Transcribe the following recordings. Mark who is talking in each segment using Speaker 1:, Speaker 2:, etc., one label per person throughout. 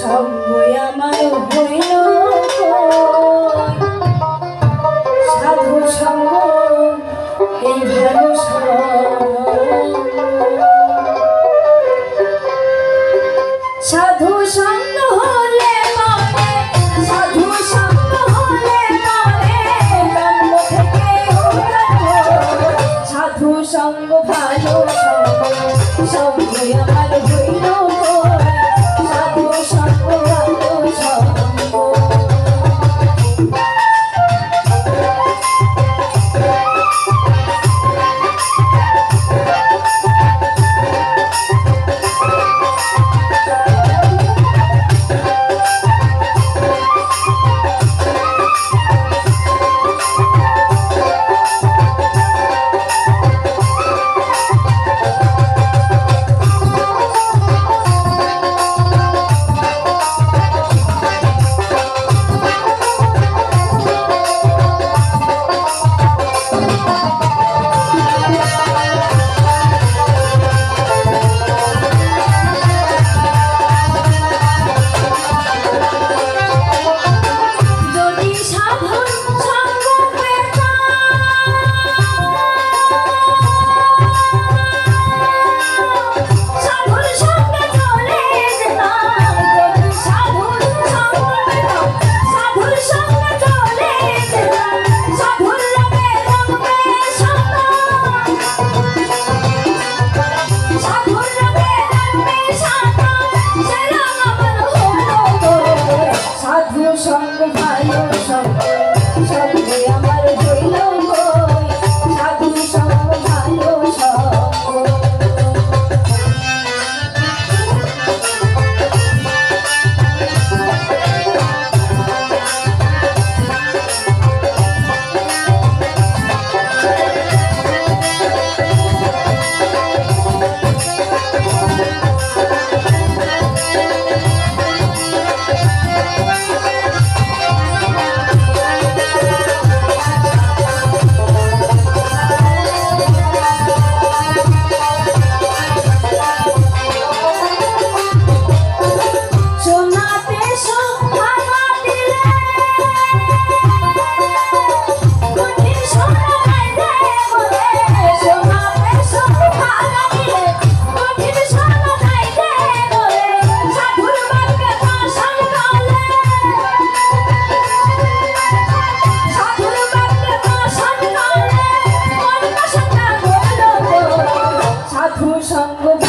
Speaker 1: সঙ্গই আমার হইল সাধু সঙ্গ, এই ভালো সঙ্গ। সাধু সঙ্গ হলে সাধু সঙ্গ হলে সাধু সঙ্গ, ভালো সঙ্গ সঙ্গে আমার হইল Yeah. সঙ্গ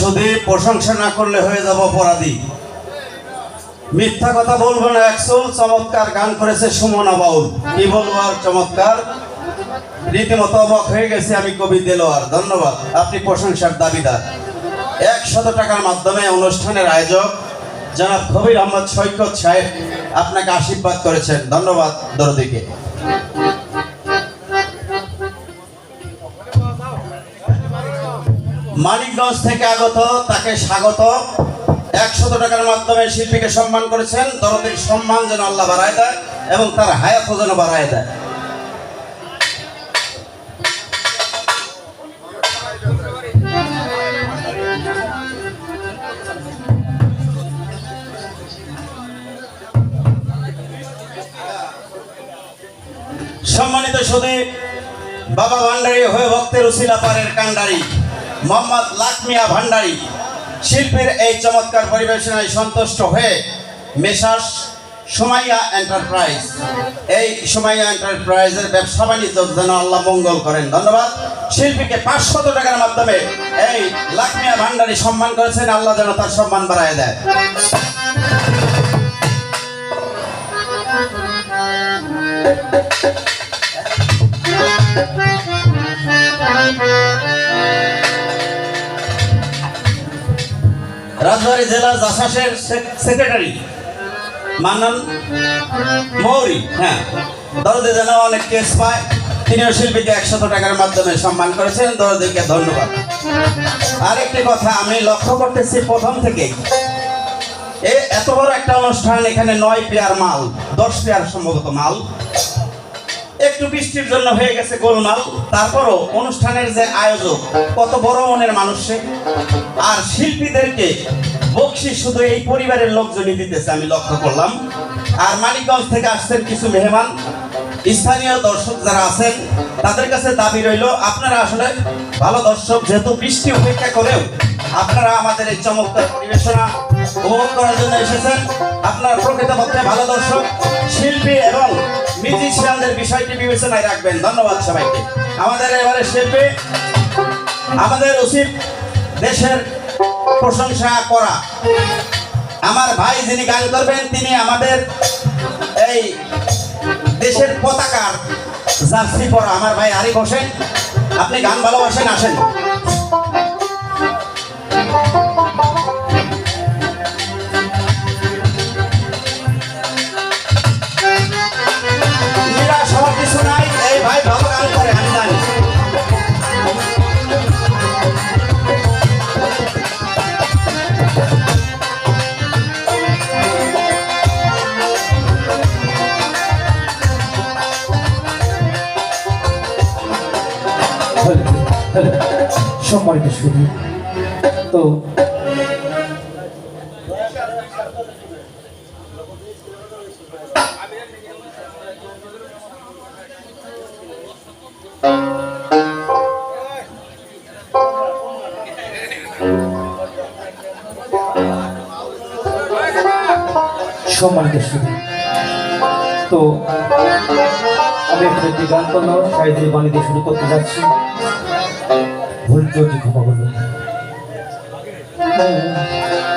Speaker 2: সুদী প্রশংসা না করলে হয়ে যাব অপরাধী। মিথ্যা কথা বলব না একশোল চমৎকার গান করেছে সুমনা বাউল কি বলব আর চমৎকার? রীতিমতো অবাক হয়ে গেছে আমি কবি দেলোয়ার। ধন্যবাদ, আপনি প্রশংসার দাবিদার। একশত টাকার মাধ্যমে অনুষ্ঠানের আয়োজক জনাব কবির আহমদ সৈকত সাহেব আপনাকে আশীর্বাদ করেছেন। ধন্যবাদ দরদিকে। মানিকগঞ্জ থেকে আগত, তাকে স্বাগত। একশত টাকার মাধ্যমে শিল্পীকে সম্মান করেছেন, দরদের সম্মান যেন আল্লাহ বাড়ায় দেয় এবং তার হায়াত যেন বাড়ায় দেয়। সম্মানিত সুদী, বাবা ভান্ডারী হয়ে ভক্তের উসিলা পারের কান্ডারি মোহাম্মদ লাকমিয়া ভান্ডারী। শিল্পীর এই চমৎকার পরিবেশনায় সন্তুষ্ট হয়ে মেশাস সোমাইয়া এন্টারপ্রাইজ। এই সোমাইয়া এন্টারপ্রাইজের ব্যবসা বাণিজ্য যেন আল্লাহ মঙ্গল করেন। ধন্যবাদ। শিল্পীকে পাঁচশত টাকার মাধ্যমে এই লাকমিয়া ভান্ডারী সম্মান করেছেন। আল্লাহ যেন তার সম্মান বাড়ায় দেয়। রাজবাড়ী জেলা জাসাসের সেক্রেটারি মান্নান মৌরি হ্যাঁ। দরদে যেন অনেক কেস পায়। তিনিও শিল্পীকে একশত টাকার মাধ্যমে সম্মান করেছেন। দরদিকে ধন্যবাদ। আরেকটি কথা, আমি লক্ষ্য করতেছি প্রথম থেকে। এ এত বড় একটা অনুষ্ঠান, এখানে নয় পেয়ার মাল, দশ পেয়ার সম্ভবত মাল। একটু বৃষ্টির জন্য হয়ে গেছে গোলমাল। তারপরও অনুষ্ঠানের যে আয়োজক, কত বড় মনের মানুষ আর শিল্পীদেরকে বকশিস শুধু এই পরিবারের লোকজনই দিতেছে, আমি লক্ষ্য করলাম। আর মানিকগঞ্জ থেকে আসছেন কিছু মেহমান। স্থানীয় দর্শক যারা আছেন, তাদের কাছে দাবি রইল, আপনারা আসলে ভালো দর্শক, যেহেতু বৃষ্টি উপেক্ষা করেও আপনারা আমাদের এই চমৎকার পরিবেশনা উপভোগ করার জন্য এসেছেন। আপনারা প্রকৃতপক্ষে ভালো দর্শক, শিল্পী এবং মিউজিশিয়ানদের বিষয়টি বিবেচনায় রাখবেন। ধন্যবাদ সবাইকে। আমাদের এবারে শিল্পী, আমাদের উচিত দেশের প্রশংসা করা। আমার ভাই যিনি গান করবেন, তিনি আমাদের এই দেশের পতাকার জার্সি পরা। আমার ভাই আরিফ হোসেন, আপনি গান ভালোবাসেন, আসেন।
Speaker 3: সম্মানিত শুধু। তো সম্মানিত শুধু। তো, আমি একটি গান করলাম, সাহিত্যের বাণী দিয়ে শুরু করতে যাচ্ছি। ভুল ত্রুটি ক্ষমা করবেন হ্যালো।